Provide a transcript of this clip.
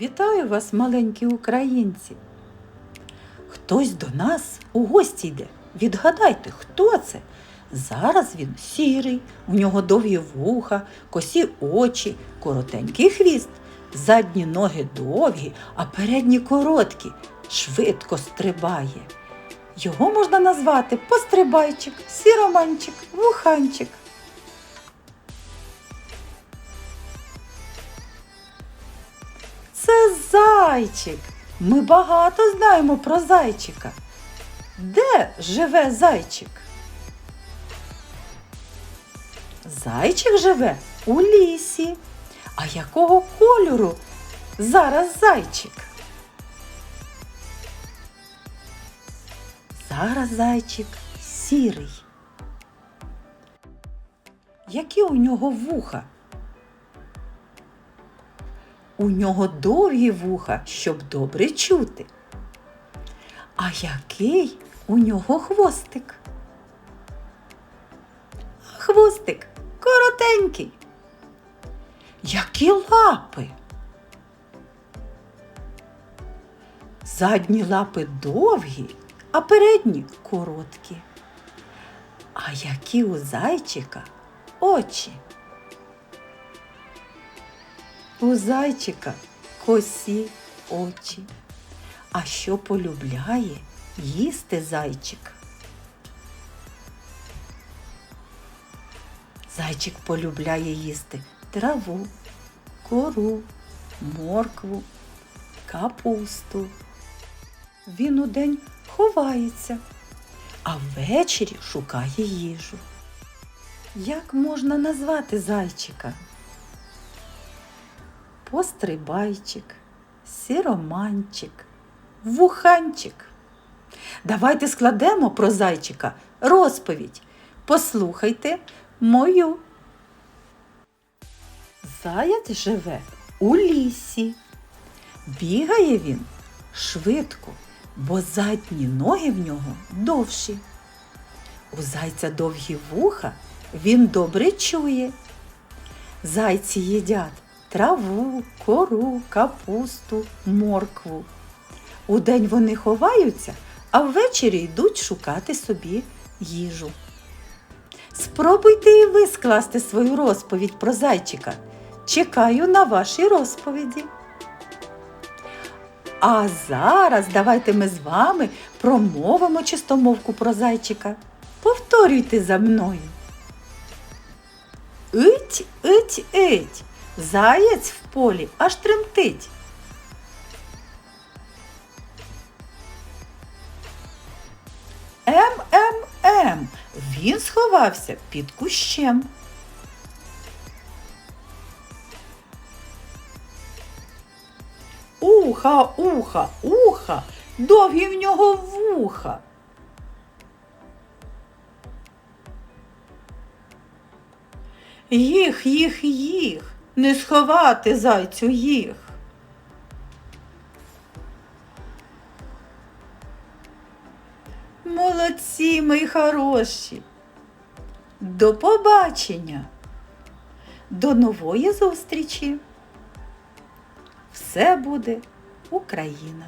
Вітаю вас, маленькі українці. Хтось до нас у гості йде. Відгадайте, хто це? Зараз він сірий, у нього довгі вуха, косі очі, коротенький хвіст, задні ноги довгі, а передні короткі, швидко стрибає. Його можна назвати пострибайчик, сіроманчик, вуханчик. Зайчик. Ми багато знаємо про зайчика. Де живе зайчик? Зайчик живе у лісі. А якого кольору зараз зайчик? Зараз зайчик сірий. Які у нього вуха? У нього довгі вуха, щоб добре чути. А який у нього хвостик? Хвостик коротенький. Які лапи? Задні лапи довгі, а передні короткі. А які у зайчика очі? У зайчика косі очі. А що полюбляє їсти зайчик? Зайчик полюбляє їсти траву, кору, моркву, капусту. Він удень ховається, а ввечері шукає їжу. Як можна назвати зайчика? Пострибайчик, сіроманчик, вуханчик. Давайте складемо про зайчика розповідь. Послухайте мою. Заяць живе у лісі. Бігає він швидко, бо задні ноги в нього довші. У зайця довгі вуха, він добре чує. Зайці їдять траву, кору, капусту, моркву. Удень вони ховаються, а ввечері йдуть шукати собі їжу. Спробуйте і ви скласти свою розповідь про зайчика. Чекаю на ваші розповіді. А зараз давайте ми з вами промовимо чистомовку про зайчика. Повторюйте за мною. Ить, ить, ить. Заєць в полі аж тремтить. Ем, ем, ем. Він сховався під кущем. Уха, уха, уха, довгі в нього вуха. Їх, їх, їх, не сховати зайцю їх. Молодці, мої хороші. До побачення. До нової зустрічі. Все буде Україна.